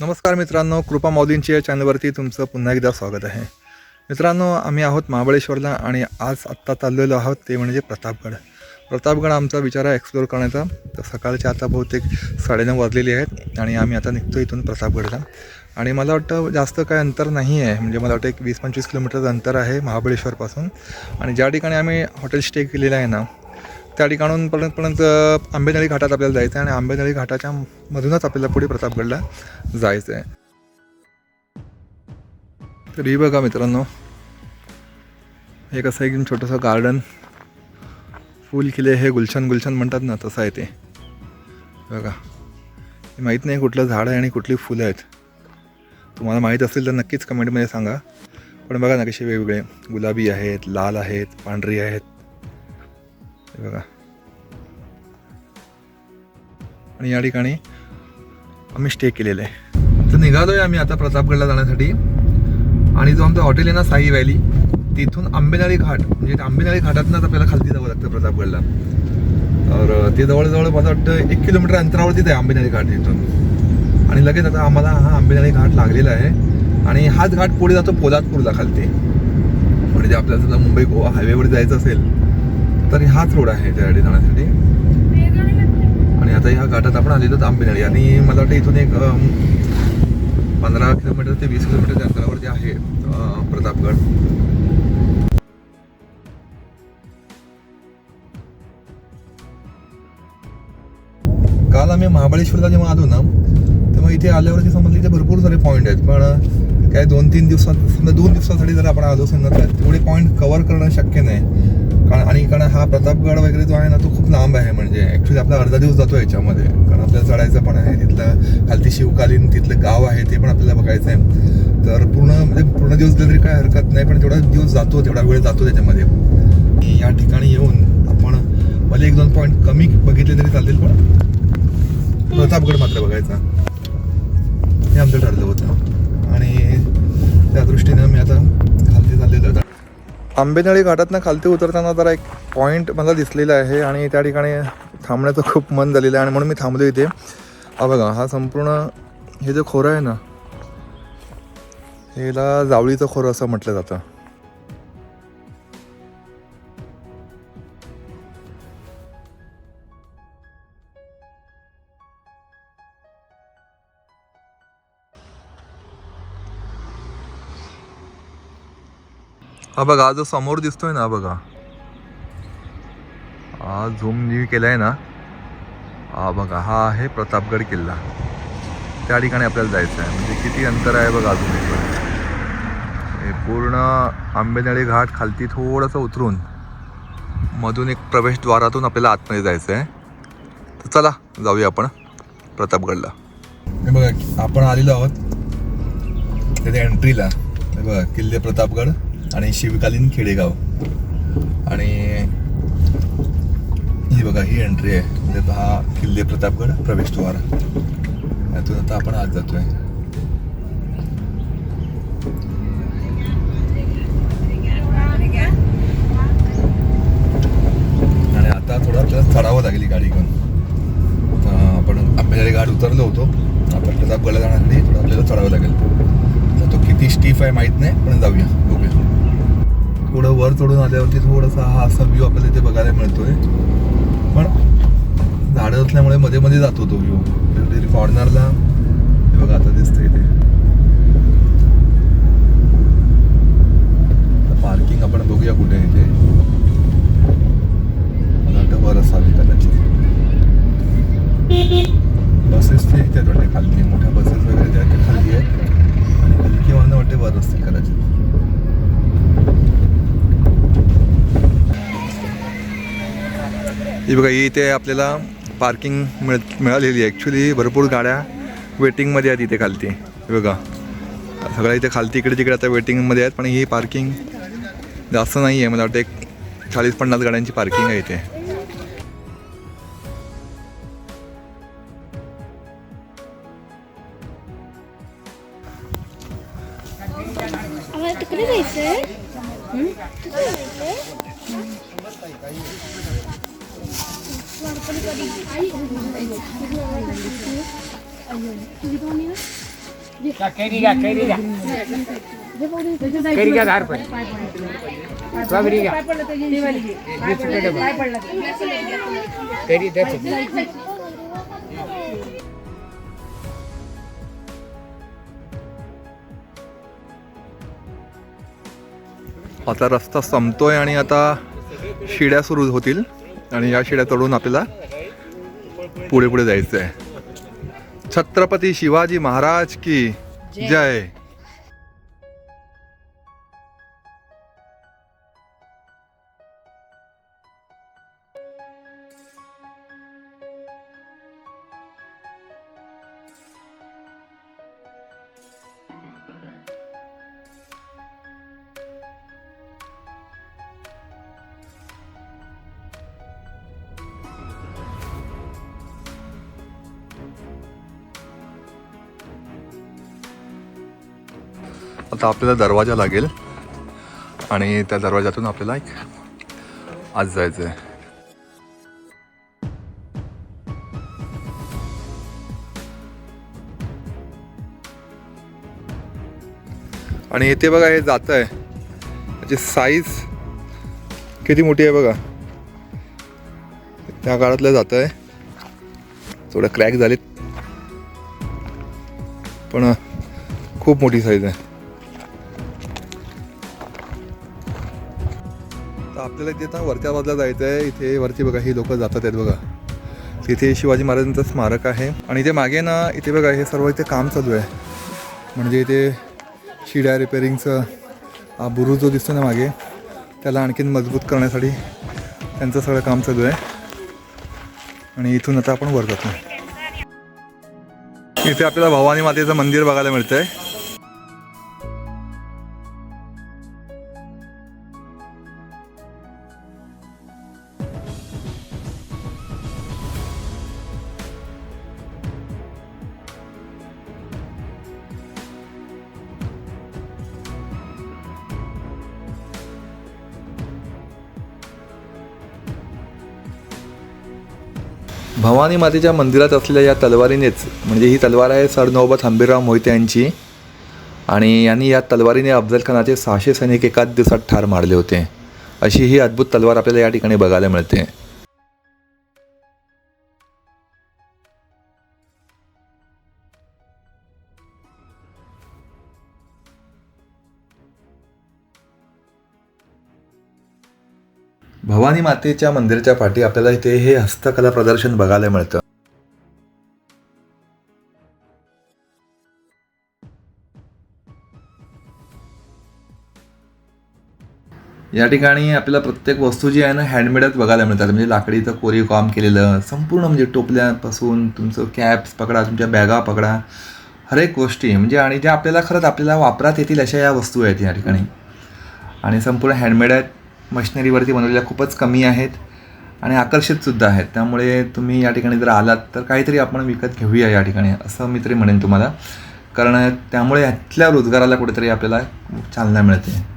नमस्कार मित्रांनो कृपा माऊलींची या चॅनलवरती तुमचं पुन्हा एकदा स्वागत आहे. मित्रांनो आम्ही आहोत महाबळेश्वरला आणि आज आत्ता चाललेलो आहोत ते म्हणजे प्रतापगड. प्रतापगड आमचा विचार आहे एक्सप्लोअर करण्याचा. तर सकाळच्या आता बहुतेक साडेनऊ वाजलेली आहेत आणि आम्ही आता निघतो इथून प्रतापगडला. आणि मला वाटतं जास्त काय अंतर नाही आहे. म्हणजे मला वाटतं एक वीस पंचवीस किलोमीटरचं अंतर आहे महाबळेश्वरपासून. आणि ज्या ठिकाणी आम्ही हॉटेल स्टे केलेलं आहे ना त्या ठिकाणून पर्यंत पर्यंत आंबेनळी घाटात आपल्याला जायचं आहे आणि आंबेनळी घाटाच्या मधूनच आपल्याला पुढे प्रतापगडला जायचं आहे. तरी बघा मित्रांनो हे कसं एकदम छोटंसं गार्डन फुल खिले हे गुलशन गुलशन म्हणतात ना तसं आहे ते. बघा हे माहीत नाही कुठलं झाड आहे आणि कुठली फुलं आहेत. तुम्हाला माहीत असेल तर नक्कीच कमेंटमध्ये सांगा. पण बघा ना कसे वेगवेगळे गुलाबी आहेत लाल आहेत पांढरी आहेत. हे बघा. आणि या ठिकाणी आम्ही स्टे केलेलं आहे. तर निघालोय आम्ही आता प्रतापगडला जाण्यासाठी. आणि जो आमचं हॉटेल आहे ना साई व्हॅली तिथून आंबेनाळी घाट म्हणजे आंबेनाळी घाटातनं आपल्याला खालती जावं लागतं प्रतापगडला. तर ते जवळजवळ मला वाटतं एक किलोमीटर अंतरावरतीच आहे आंबेनाळी घाट तिथून आणि लगेच आता आम्हाला हा आंबेनाळी घाट लागलेला आहे. आणि हाच घाट पुढे जातो पोलादपूरला खालती. म्हणजे आपल्याला समजा मुंबई गोवा हायवेवर जायचं असेल तर हाच रोड आहे त्यासाठी जाण्यासाठी. आणि आता ह्या घाटात आपण आलेलो आंबेनळी आणि मला वाटतं इथून एक पंधरा किलोमीटर ते वीस किलोमीटरच्या अंतरावरती आहे प्रतापगड. काल आम्ही महाबळेश्वरला जेव्हा आलो ना तेव्हा इथे आल्यावरती समजले इथे भरपूर सारे पॉईंट आहेत. पण काय दोन तीन दिवसात समजा दोन दिवसासाठी जर आपण आलो असेल ना तर तेवढे पॉईंट कव्हर करणं शक्य नाही. कारण आणि कारण हा प्रतापगड वगैरे जो आहे ना तो खूप लांब आहे म्हणजे ॲक्च्युली आपला अर्धा दिवस जातो याच्यामध्ये. कारण आपल्याला चढायचं पण आहे तिथलं खालती शिवकालीन तिथलं गाव आहे ते पण आपल्याला बघायचं आहे. तर पूर्ण म्हणजे पूर्ण दिवस गेले तरी काय हरकत नाही पण तेवढा दिवस जातो तेवढा वेळ जातो त्याच्यामध्ये. आणि या ठिकाणी येऊन आपण भले एक दोन पॉईंट कमी बघितले तरी चालतील पण प्रतापगड मात्र बघायचा. हे आमचं ठरलं होतं. आणि त्या दृष्टीनं मी आता खालती चाललेलं होता आंबेनळी घाटातनं खालती उतरताना जरा एक पॉईंट मला दिसलेला आहे आणि त्या ठिकाणी थांबण्याचं खूप मन झालेलं आहे आणि म्हणून मी थांबलो इथे. हा बघा हा संपूर्ण हे जे खोरं आहे ना हेला जावळीचं खोरं असं म्हटलं जातं. हा बघा जो समोर दिसतोय ना बघा. हा झूम जी केलाय ना. हा बघा हा आहे प्रतापगड किल्ला. त्या ठिकाणी आपल्याला जायचं आहे. म्हणजे किती अंतर आहे बघा अजून हे पूर्ण आंबेनळी घाट खालती थोडंसं उतरून मधून एक प्रवेशद्वारातून आपल्याला आतमध्ये जायचं आहे. तर चला जाऊया आपण प्रतापगडला. हे बघा आपण आलेलो आहोत. त्याच्या एंट्रीला हे बघा किल्ले प्रतापगड. आणि शिवकालीन खेडेगाव. आणि ही बघा ही एंट्री आहे. म्हणजे हा किल्ले प्रतापगड प्रवेशद्वार यातून आता आपण आज जातोय. आणि आता थोडं आपल्याला चढावं लागेल गाडी घेऊन. आपण आंबेजारी गाडी उतरलो होतो. आपण प्रतापगडला जाण्यासाठी थोडं आपल्याला चढावं लागेल. किती स्टीफ आहे माहीत नाही पण जाऊया. बघूया. थोडं वर चढून आल्यावरती थोडासा हा असा व्ह्यू आपल्याला इथे बघायला मिळतोय. पण झाडं असल्यामुळे मध्ये मध्ये जातो तो व्ह्यू कुठेतरी हे बघा आता दिसतं इथे. पार्किंग आपण बघूया कुठे इथे मला वाटतं वर असावी कदाचित. बसेसचे इथे वाटते खाली मोठ्या बसेस वगैरे त्या खाली आहेत. किंवा हलकी वाहनं वाटते वर असतील कदाचित. ही बघा इथे आपल्याला पार्किंग मिळ मिळालेली आहे. ॲक्च्युली भरपूर गाड्या वेटिंगमध्ये आहेत इथे खालती. बघा. सगळ्या इथे खालती इकडे तिकडे आता वेटिंगमध्ये आहेत पण ही पार्किंग जास्त नाही आहे मला वाटतं एक चाळीस पन्नास गाड्यांची पार्किंग आहे इथे. आम्हाला तिकडे जायचंय? कैरी घ्या कैरी घ्या. कैरी घ्या दहा रुपये स्ट्रॉबेरी घ्या. कैरी दस आता रस्ता संपतोय आणि आता शिड्या सुरू होतील. आणि या शिड्या चढून आपल्याला पुढे पुढे जायचं आहे छत्रपती शिवाजी महाराज की जय. आता आपल्याला दरवाजा लागेल. आणि त्या दरवाजातून आपल्याला एक आज जायचं आहे आणि येते बघा हे जात आहे त्याची साईज किती मोठी आहे बघा. त्या काळातलं जात आहे थोडं क्रॅक झालेत. पण खूप मोठी साईज आहे. तर आपल्याला इथे आता वरच्या बाजूला जायचं आहे इथे वरती बघा ही लोक जातात आहेत बघा. तिथे शिवाजी महाराजांचं स्मारक आहे. आणि इथे मागे ना इथे बघा हे सर्व इथे काम चालू आहे. म्हणजे इथे शिड्या रिपेरिंगचं हा बुरुज जो दिसतो ना मागे त्याला आणखीन मजबूत करण्यासाठी त्यांचं सगळं काम चालू आहे. आणि इथून आता आपण वर जातो. इथे आपल्याला भवानी मातेचं मंदिर बघायला मिळतं आहे भवानी मातेच्या मंदिरात असलेल्या या तलवारीनेच म्हणजे ही तलवार आहे सरनौबत हंबीरराव मोहिते यांची आणि यांनी या तलवारीने अफजल खानाचे सहाशे सैनिक एकाच दिवसात ठार मारले होते. अशी ही अद्भुत तलवार आपल्याला या ठिकाणी बघायला मिळते. भवानी मातेच्या मंदिराच्या पाठी आपल्याला इथे हे हस्तकला प्रदर्शन बघायला मिळतं. या ठिकाणी आपल्याला प्रत्येक वस्तू जी आहे ना हँडमेडच बघायला मिळतात. म्हणजे लाकडीचं कोरीव काम केलेलं संपूर्ण म्हणजे टोपल्यापासून तुमचं कॅप्स पकडा तुमच्या बॅगा पकडा. हर एक गोष्टी म्हणजे आणि ज्या आपल्याला खरंच आपल्याला वापरात येतील अशा या वस्तू आहेत या ठिकाणी. आणि संपूर्ण हँडमेड आहेत. मशिनरीवरती बनवलेल्या खूपच कमी आहेत आणि आकर्षितसुद्धा आहेत. त्यामुळे तुम्ही या ठिकाणी जर आलात तर काहीतरी आपण विकत घेऊया या ठिकाणी असं मी तरी म्हणेन तुम्हाला. कारण त्यामुळे ह्यातल्या रोजगाराला कुठेतरी आपल्याला चालना मिळते.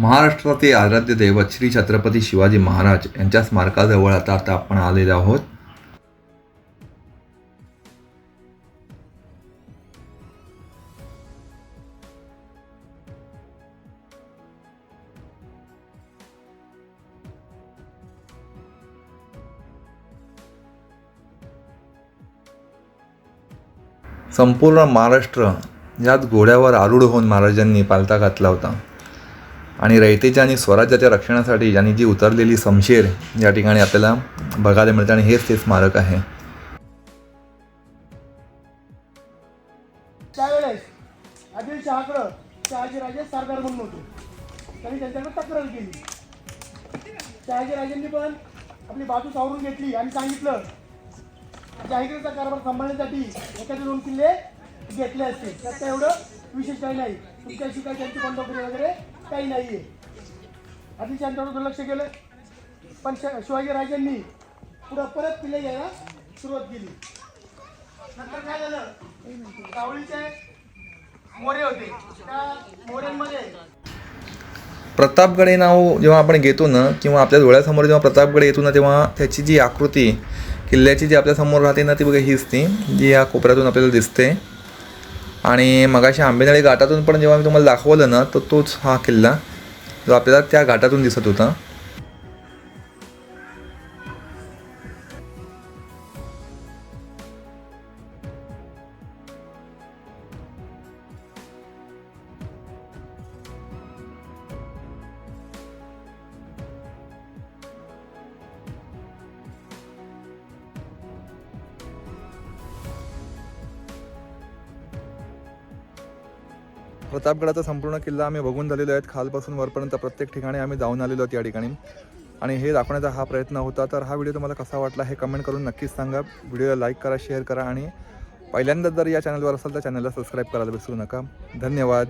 महाराष्ट्राचे आराध्य दैवत श्री छत्रपती शिवाजी महाराज यांच्या स्मारकाजवळ आता आता आपण आलेलो आहोत. संपूर्ण महाराष्ट्र याच घोड्यावर आरूढ होऊन महाराजांनी पालथा घातला होता. आणि रयतेच्या आणि स्वराज्याच्या रक्षणासाठी यांनी जी उतरलेली समशेर या ठिकाणी आपल्याला बघायला मिळते आणि हेच ते स्मारक आहे. त्यावेळेस आदिलशहाकडं शहाजीराजे सरदार म्हणून होते. त्यांनी त्यांच्याकडे तक्रार केली. शहाजीराजेंनी पण आपली बाजू सावरून घेतली आणि सांगितलं जहागीरचा कारभार सांभाळण्यासाठी एखादे दोन किल्ले घेतले असते त्यात एवढं विशेष काही नाही. तुमच्याशी काही त्यांची बंडखोरी वगैरे काही नाही आहे आधी त्यांच्यावर दुर्लक्ष केलं पण शिवाजीराजांनी पुढं परत किल्ले घ्यायला सुरुवात केली. नंतर काय झालं? कावळीचे मोरे होते. त्या मोऱ्यांमध्ये प्रतापगड हे नाव जेव्हा आपण घेतो ना किंवा आपल्या डोळ्यासमोर जेव्हा प्रतापगड येतो ना तेव्हा त्याची जी आकृती किल्ल्याची जी आपल्यासमोर राहते ना ती बघा हीच ती जी या कोपऱ्यातून आपल्याला दिसते. आणि मगाशी आंबेनळी घाटातून पण जेव्हा मी तुम्हाला दाखवलं ना तर तोच हा किल्ला जो आपल्याला त्या घाटातून दिसत होता. प्रतापगडाचा संपूर्ण किल्ला आम्ही बघून झालेलो आहेत. खालपासून वरपर्यंत प्रत्येक ठिकाणी आम्ही जाऊन आलेलो आहोत या ठिकाणी. आणि हे दाखवण्याचा हा प्रयत्न होता. तर हा व्हिडिओ तुम्हाला कसा वाटला हे कमेंट करून नक्कीच सांगा. व्हिडिओला लाईक करा शेअर करा आणि पहिल्यांदा जर या चॅनलवर असाल तर चॅनलला सबस्क्राईब करायला विसरू नका. धन्यवाद.